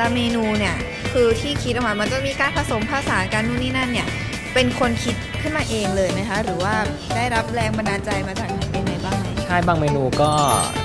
ละเมนูเนี่ยคือที่คิดออกมา มันจะมีการผสมผสานกันนู่นนี่นั่นเนี่ย เป็นคนคิดขึ้นมาเองเลยไหมคะ หรือว่าได้รับแรงบันดาลใจมาจากไหนยังไงบ้างไหมใช่บางเมนูก็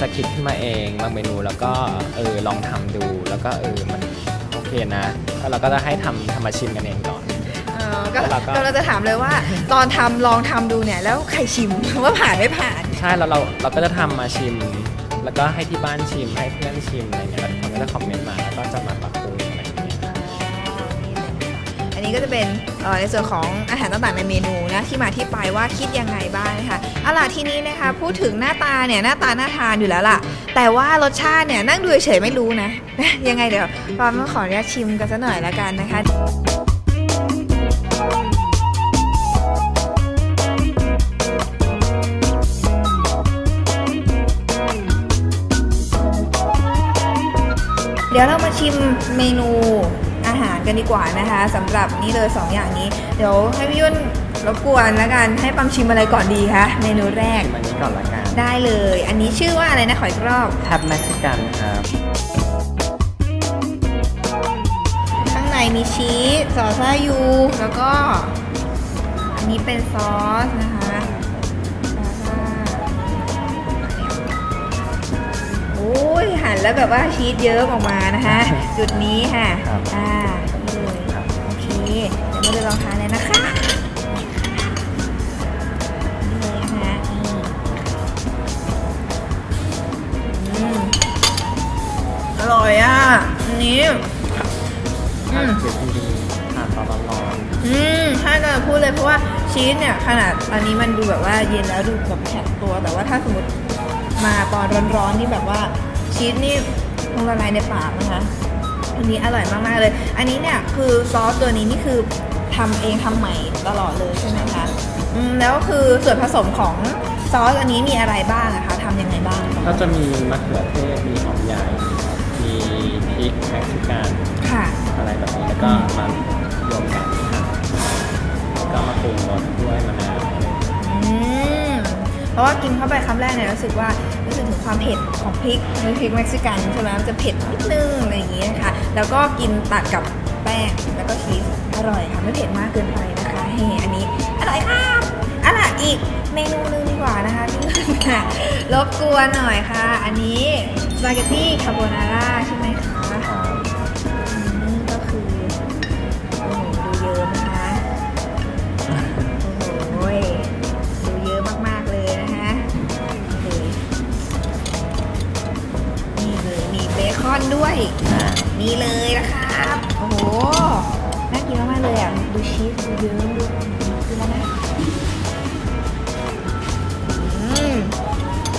จะคิดขึ้นมาเอง บางเมนูแล้วก็เออลองทำดู แล้วก็เออมันโอเคนะแล้วเราก็จะให้ทำทำมาชิมกันเองก่อนเออก็แล้วก็กำลังจะถามเลยว่า ตอนทำลองทำดูเนี่ยแล้วใครชิมว่าผ่านไม่ผ่าน ใช่แล้วเราเราก็จะทำมาชิม แล้วก็ให้ที่บ้านชิมให้เพื่อนชิมอะไรเงี้ยแล้วทุกคนก็จะคอมเมนต์มาแล้วก็จะมา นี้ก็จะเป็นเอ่อในส่วนของอาหารต่างๆในเมนูนะที่มาที่ไปว่าคิดยังไงบ้างนะคะเอาล่ะทีนี้นะคะพูดถึงหน้าตาเนี่ยหน้าตาน่าทานอยู่แล้วล่ะ แต่ว่ารสชาติเนี่ยนั่งดูเฉยไม่รู้นะ ยังไงเดี๋ยวปอมขออนุญาตชิมกันสักหน่อยละกันนะคะเดี๋ยวเรามาชิมเมนู กันดีกว่านะคะสำหรับนี่เลย 2 อย่างนี้ เดี๋ยวให้พี่ยุ่นรบกวนแล้วกันให้ปัมชิมอะไรก่อนดีคะเมนูแรกชิมอันนี้ก่อนละกันได้เลย อันนี้ชื่อว่าอะไรนะขออีกรอบแทบเม็กซิกันครับข้างในมีชีสซอสซายูแล้วก็ อันนี้เป็นซอสนะคะซอสซาโอ้ยหั่นแล้วแบบว่าชีสเยอะออกมานะคะ จุดนี้ค่ะครับอ่า มาเลยลองทานเลยนะคะนี่เลยนะคะนี่อืมอร่อยอะอันนี้อืม เดี๋ยวจริงๆทานตอนร้อนอืมใช่ก็พูดเลยเพราะว่าชีสเนี่ยขนาดอันนี้มันดูแบบว่าเย็นแล้วดูแบบแข็งตัว แต่ว่าถ้าสมมติมาตอนร้อนๆนี่แบบว่าชีสนี่คงละลายในปากนะคะอันนี้อร่อยมากๆเลย อันนี้เนี่ยคือซอสตัวนี้นี่คือ ทำเองทำใหม่ตลอดเลยใช่ไหมคะอืมแล้วคือส่วนผสมของซอสอันนี้มีอะไรบ้างอะคะทำยังไงบ้างๆก็จะมีมะเขือเทศมีหอมใหญ่มีพริกเม็กซิกันค่ะ อะไรแบบนี้แล้วก็มารวมกันครับแล้วก็มาปรุงรสด้วยมะนาวอะไรอย่างเงี้ยอืมเพราะว่ากินเข้าไปคำแรกเนี่ยรู้สึกว่ารู้สึกถึงความเผ็ดของพริกในพริกเม็กซิกันใช่ไหมมันจะเผ็ดนิดนึงอะไรอย่างนี้นะคะแล้วก็กินตัดกับแป้งแล้วก็ชีส อร่อยค่ะไม่เผ็ดมากเกินไปนะคะเฮอันนี้อร่อยครับอะล่ะอีกเมนูนึงดีกว่านะคะที่ค่ะรบกวนหน่อยค่ะ อันนี้สปาเกตตี้คาโบนาร่าใช่ไหมคะครับอืมก็คือโอ้โหดูเยอะนะคะโอ้โหดูเยอะมากๆเลยนะคะนี่เลยมีเบคอนด้วยนี่เลยนะครับโอ้โห กินมากๆเลยอะ ดูชีสดูเยิ้มดูดูแล้วนะ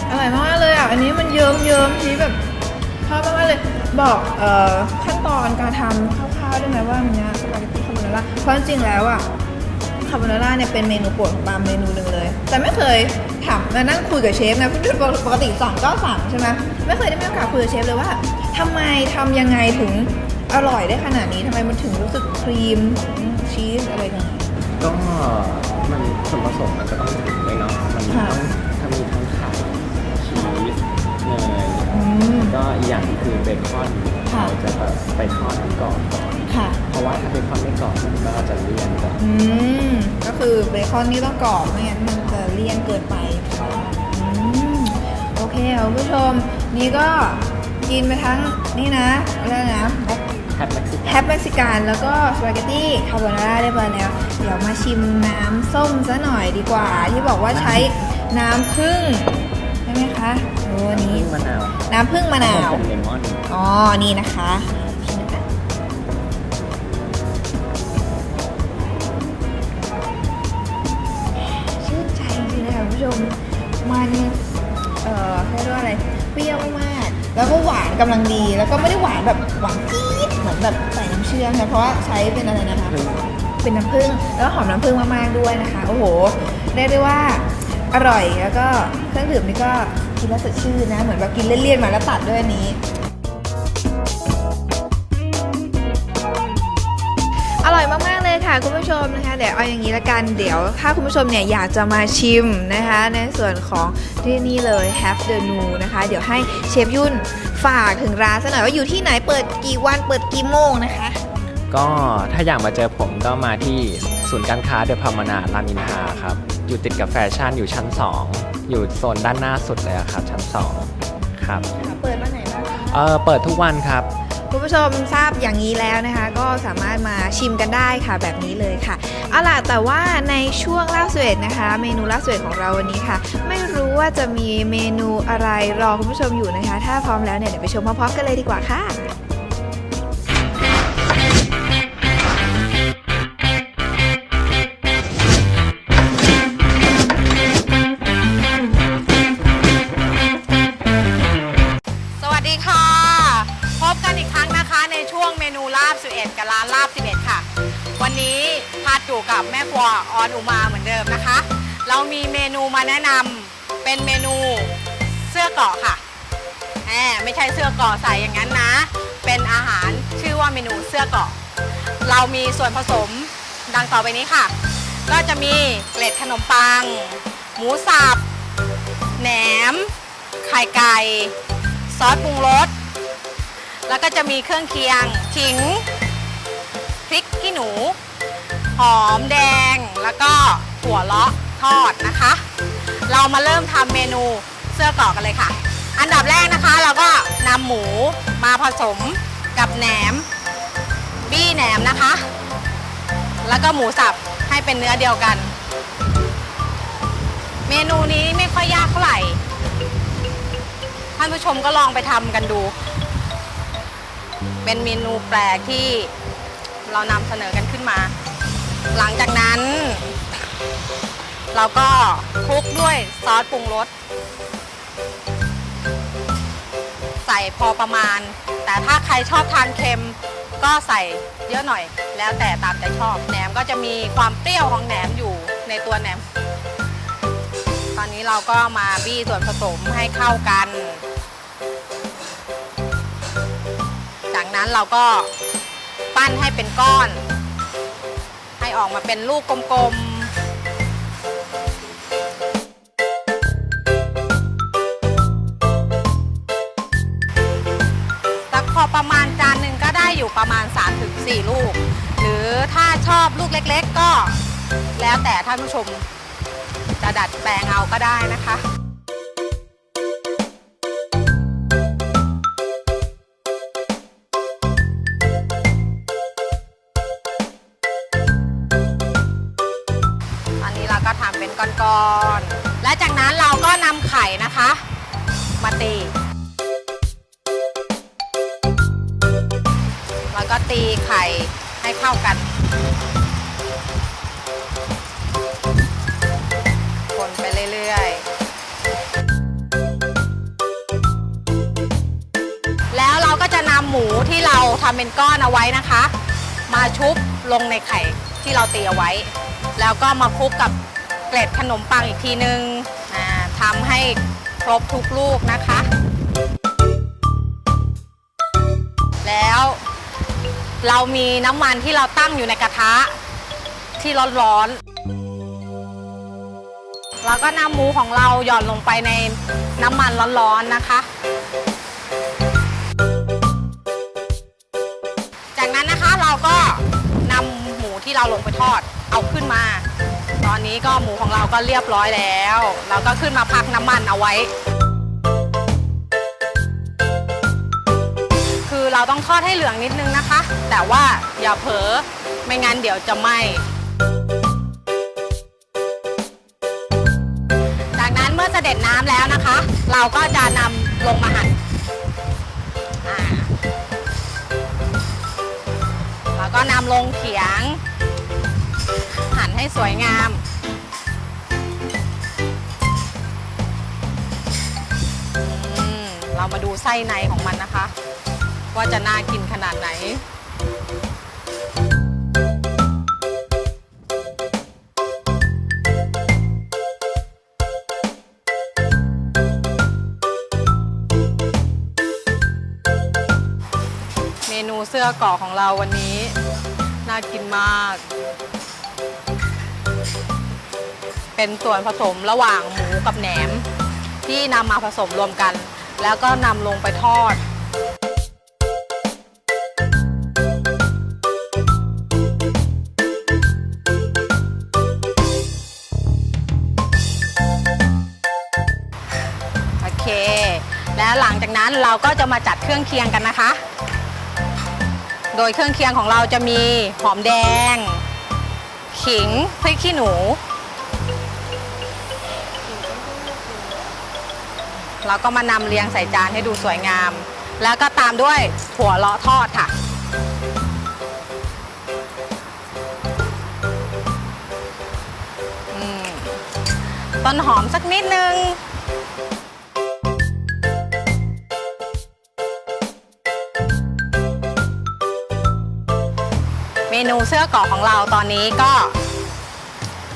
อร่อยมากเลยอะ อันนี้มันเยิ้มเยิ้มชีสแบบชอบมากๆเลย บอกเอ่อขั้นตอนการทำคร่าวๆได้ไหมว่ามันเนี้ยสปาเกตตี้คาโบนาร่า เพราะจริงแล้วอะคาโบนาร่าเนี่ยเป็นเมนูโปรดของปาล์มเมนูหนึ่งเลย แต่ไม่เคยถามมานั่งคุยกับเชฟนะเพราะปกติสั่งก็สั่งใช่ไหมไม่เคยได้มีโอกาสคุยกับเชฟเลยว่าทำไมทำยังไงถึง อร่อยได้ขนาดนี้ทำไมมันถึงรู้สึกครีมชีสอะไรอย่างเงี้ยก็มันส่วนผสมมันก็ต้องถึงด้วยเนาะมันค่ะ ต้องถ้ามีทั้งไข่ชีสเนยอืม ก็อีกอย่างคือเบคอนค่ะ เราจะแบบไปทอดก่อนก่อนค่ะ เพราะว่าถ้าเบคอนไม่กรอบมันก็จะเลี่ยนก่อนอืม ก็คือเบคอนนี่ต้องกรอบไม่งั้นมันจะเลี่ยนเกินไปอืมโอเคค่ะคุณผู้ชม นี่ก็กินไปทั้งนี่นะอะไรนะแฮปเม็กซิแฮกันปเม็กซิกันแล้วก็สปาเกตตี้คาโบนาร่าเรียบร้อยแล้ว เดี๋ยวมาชิมน้ำส้มซะหน่อยดีกว่า ที่บอกว่าใช้น้ำผึ้งใช่ไหมคะโอ้นี้มะนาวน้ำผึ้งมะนาวเป็นเลมอนอ๋อ นี่นะคะชิมนะคะชื่นใจจริงๆเลยค่ะคุณผู้ชมมัน เอ่อเรียกว่าอะไร เปรี้ยวมาก แล้วก็หวานกำลังดี แล้วก็ไม่ได้หวานแบบหวานจี๊ดเหมือนแบบใส่น้ำเชื่อมนะเพราะว่าใช้เป็นอะไรนะคะ เป็นน้ำผึ้งแล้วหอมน้ำผึ้งมากๆด้วยนะคะ โอ้โหเรียกได้ว่าอร่อยแล้วก็เครื่องดื่มนี่ก็กินแล้วสดชื่นนะ เหมือนแบบกินเลี่ยนๆมาแล้วตัดด้วยอันนี้อร่อยมากๆ เลยค่ะคุณผู้ชมนะคะเดี๋ยวเอาอย่างนี้ละกันเดี๋ยว ถ้าคุณผู้ชมเนี่ยอยากจะมาชิมนะคะ ในส่วนของที่นี่เลย Have the New นะคะ เดี๋ยวให้เชฟยุ่นฝากถึงร้านซะหน่อยว่าอยู่ที่ไหนเปิดกี่วันเปิดกี่โมงนะคะ ก็ถ้าอยากมาเจอผมก็มาที่ศูนย์การค้าเดอะพามานารามอินทราครับ อยู่ติดกับแฟชั่นอยู่ชั้น 2 อยู่โซนด้านหน้าสุดเลยอะครับชั้น 2 ครับ เปิดวันไหนบ้างคะเออเปิดทุกวันครับ คุณผู้ชมทราบอย่างนี้แล้วนะคะ ก็สามารถมาชิมกันได้ค่ะแบบนี้เลยค่ะเอาล่ะแต่ว่าในช่วงล่าสุดนะคะ เมนูล่าสุดของเราวันนี้ค่ะ ไม่รู้ว่าจะมีเมนูอะไรรอคุณผู้ชมอยู่นะคะ ถ้าพร้อมแล้วเนี่ยเดี๋ยวไปชมพร้อมๆกันเลยดีกว่าค่ะ 11 กับร้านลาบ 11 ค่ะ วันนี้พัดอยู่กับแม่ครัวออนอุมาเหมือนเดิมนะคะ เรามีเมนูมาแนะนำเป็นเมนูเสื้อเกาะค่ะแหมไม่ใช่เสื้อเกาะใส่อย่างนั้นนะ เป็นอาหารชื่อว่าเมนูเสื้อเกาะ เรามีส่วนผสมดังต่อไปนี้ค่ะ ก็จะมีเกล็ดขนมปัง หมูสับแหนม ไข่ไก่ ซอสปรุงรส แล้วก็จะมีเครื่องเคียงขิงพริกขี้หนู หอมแดง แล้วก็หัวเลาะทอดนะคะ เรามาเริ่มทำเมนูเสื้อกรอกกันเลยค่ะ อันดับแรกนะคะเราก็นำหมูมาผสมกับแหนม บี้แหนมนะคะ แล้วก็หมูสับให้เป็นเนื้อเดียวกัน เมนูนี้ไม่ค่อยยากเท่าไหร่ ท่านผู้ชมก็ลองไปทำกันดู เป็นเมนูแปลกที่เรานำเสนอกันขึ้นมา หลังจากนั้น เราก็คลุกด้วยซอสปรุงรสใส่พอประมาณ แต่ถ้าใครชอบทานเค็มก็ใส่เยอะหน่อย แล้วแต่ตามใจชอบแหนมก็จะมีความเปรี้ยวของแหนมอยู่ในตัวแหนม ตอนนี้เราก็มาบี้ส่วนผสมให้เข้ากัน จากนั้นเราก็ปั้นให้เป็นก้อน ให้ออกมาเป็นลูกกลมๆสักพอประมาณจานหนึ่งก็ได้อยู่ประมาณ 3-4 ลูก หรือถ้าชอบลูกเล็กๆก็ แล้วแต่ท่านผู้ชมจะดัดแปลงเอาก็ได้นะคะ อนและจากนั้นเราก็นำไข่นะคะ มาตี แล้วก็ตีไข่ให้เข้ากัน คนไปเรื่อยๆ แล้วเราก็จะนำหมูที่เราทำเป็นก้อนเอาไว้นะคะ มาชุบลงในไข่ที่เราตีเอาไว้ แล้วก็มาคลุกกับ เกล็ดขนมปังอีกทีนึงอ่าทำให้ครบทุกลูกนะคะ แล้วเรามีน้ำมันที่เราตั้งอยู่ในกระทะที่ร้อนๆเราก็นำหมูของเราหย่อนลงไปในน้ำมันร้อนๆนะคะจากนั้นนะคะเราก็นำหมูที่เราลงไปทอดเอาขึ้นมา ตอนนี้ก็หมูของเราก็เรียบร้อยแล้ว เราก็ขึ้นมาพักน้ำมันเอาไว้ คือเราต้องทอดให้เหลืองนิดนึงนะคะ แต่ว่าอย่าเผลอไม่งั้นเดี๋ยวจะไหม้จากนั้นเมื่อเสด็จน้ำแล้วนะคะ เราก็จะนำลงมาหั่นแล้วก็นำลงเขียง ให้สวยงาม เรามาดูไส้ในของมันนะคะ ว่าจะน่ากินขนาดไหนเมนูเสื้อกราะของเราวันนี้ น่ากินมาก เป็นส่วนผสมระหว่างหมูกับแหนม ที่นำมาผสมรวมกัน แล้วก็นำลงไปทอด โอเค แล้วหลังจากนั้นเราก็จะมาจัดเครื่องเคียงกันนะคะ โดยเครื่องเคียงของเราจะมีหอมแดง ขิงพริกขี้หนู เราก็มานำเรียงใส่จานให้ดูสวยงาม แล้วก็ตามด้วยถั่วเลาะทอดค่ะ ต้นหอมสักนิดนึงเมนูเสื้อกราะของเราตอนนี้ก็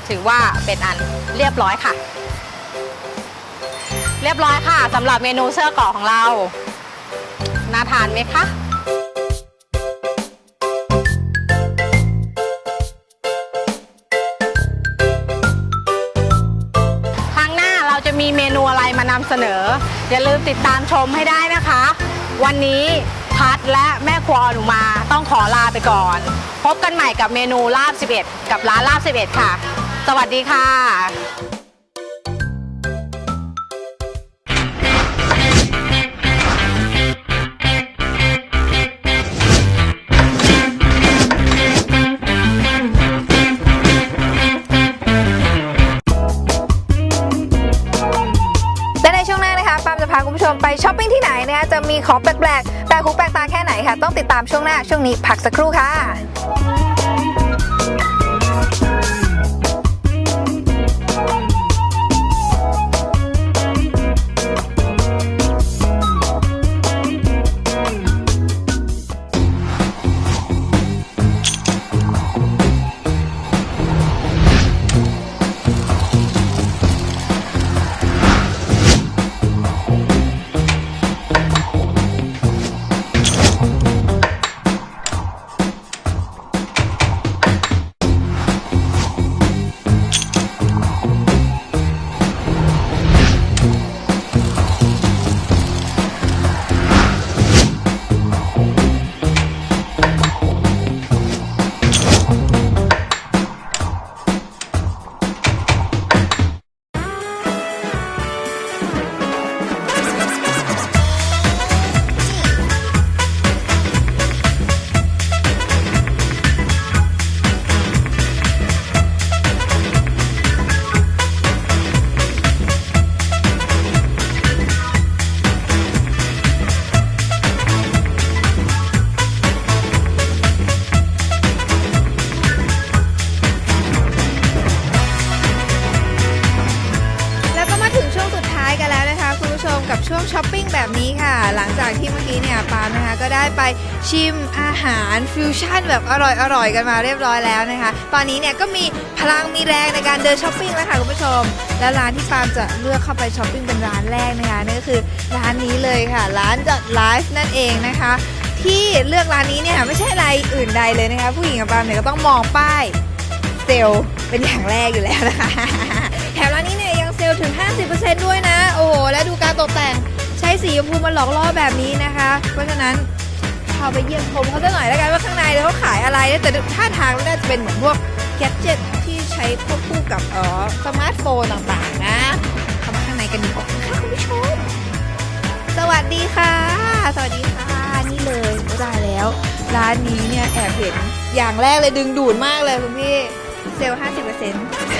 ถือว่าเป็นอันเรียบร้อยค่ะ เรียบร้อยค่ะสำหรับเมนูเสื้อเกราะของเรา น่าทานไหมคะครั้งหน้าเราจะมีเมนูอะไรมานำเสนอ อย่าลืมติดตามชมให้ได้นะคะ วันนี้พัดและแม่ครัวอนุมาต้องขอลาไปก่อน พบกันใหม่กับเมนูลาบ 11 กับร้านลาบ 11 ค่ะ สวัสดีค่ะ ติดตามช่วงหน้าช่วงนี้พักสักครู่ค่ะ นะคะก็ได้ไปชิมอาหารฟิวชั่นแบบอร่อยๆกันมาเรียบร้อยแล้วนะคะ ตอนนี้เนี่ยก็มีพลังมีแรงในการเดินช้อปปิ้งแล้วค่ะคุณผู้ชม และร้านที่ปาล์มจะเลือกเข้าไปช้อปปิ้งเป็นร้านแรกนะคะนั่นก็คือร้านนี้เลยค่ะ ร้านจัดไลฟ์นั่นเองนะคะ ที่เลือกร้านนี้เนี่ยไม่ใช่อะไรอื่นใดเลยนะคะ ผู้หญิงกับปาล์มเนี่ยก็ต้องมองป้ายเซลเป็นอย่างแรกอยู่แล้วนะคะแถมร้านนี้เนี่ยยังเซลถึง 50%ด้วยนะ โอ้โหและดูการ ใช้สีชมพูมาหลอกล่อแบบนี้นะคะ เพราะฉะนั้นพาไปเยี่ยมชมเขาสักหน่อยแล้วกันว่าข้างในเขาขายอะไร แต่ท่าทางน่าจะเป็นเหมือนพวกแกเจิตที่ใช้ควบคู่กับเออสมาร์ทโฟนต่างๆนะเข้ามาข้างในกันดีกว่าค่ะคุณผู้ชม สวัสดีค่ะ สวัสดีค่ะนี่เลยได้แล้ว ร้านนี้เนี่ยแอบเห็นอย่างแรกเลยดึงดูดมากเลยคุณพี่เซลล์50%